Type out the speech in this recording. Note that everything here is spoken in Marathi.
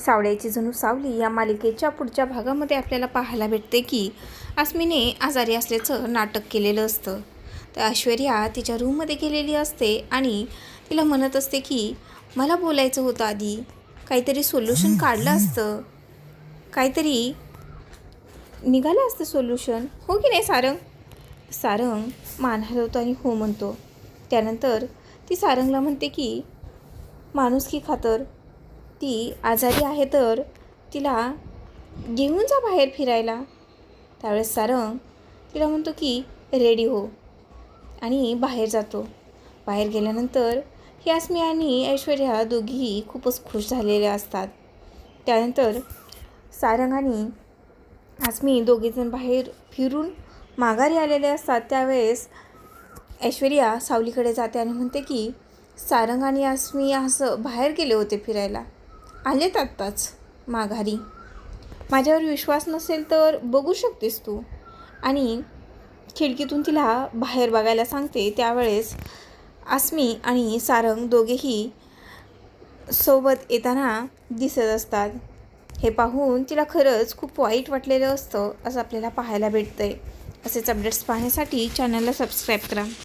सावळ्याची जणू सावली या मालिकेच्या पुढच्या भागामध्ये आपल्याला पाहायला भेटते की अस्मीने आजारी असल्याचं नाटक केलेलं असतं. तर ऐश्वर्या तिच्या रूममध्ये गेलेली असते आणि तिला म्हणत असते की मला बोलायचं होतं आधी. काहीतरी सोल्युशन काढलं असतं. काहीतरी निघालं असतं सोल्युशन हो की नाही सारंग? सारंग मान हलवतो आणि हो म्हणतो. त्यानंतर ती सारंगला म्हणते की माणुसकी खातर ती आजारी आहे तर तिला घेऊन जा बाहेर फिरायला. त्यावेळेस सारंग तिला म्हणतो की रेडी हो. आणि बाहेर जातो. बाहेर गेल्यानंतर ही अस्मी आणि ऐश्वर्या दोघीही खूपच खुश झालेल्या असतात. त्यानंतर सारंग आणि अस्मी दोघीजण बाहेर फिरून माघारी आलेले असतात. त्यावेळेस ऐश्वर्या सावलीकडे जाते आणि म्हणते की सारंग आणि अस्मी असं बाहेर गेले होते फिरायला. आलेत आत्ताच माघारी. माझ्यावर विश्वास नसेल तर बघू शकतेस तू. आणि खिडकीतून तिला बाहेर बघायला सांगते त्यावेळेस अस्मी आणि सारंग दोघेही सोबत येताना दिसत असतात. हे पाहून तिला खरंच खूप वाईट वाटलेलं असतं असं आपल्याला पाहायला भेटतं आहे असेच अपडेट्स पाहण्यासाठी चॅनलला सबस्क्राईब करा.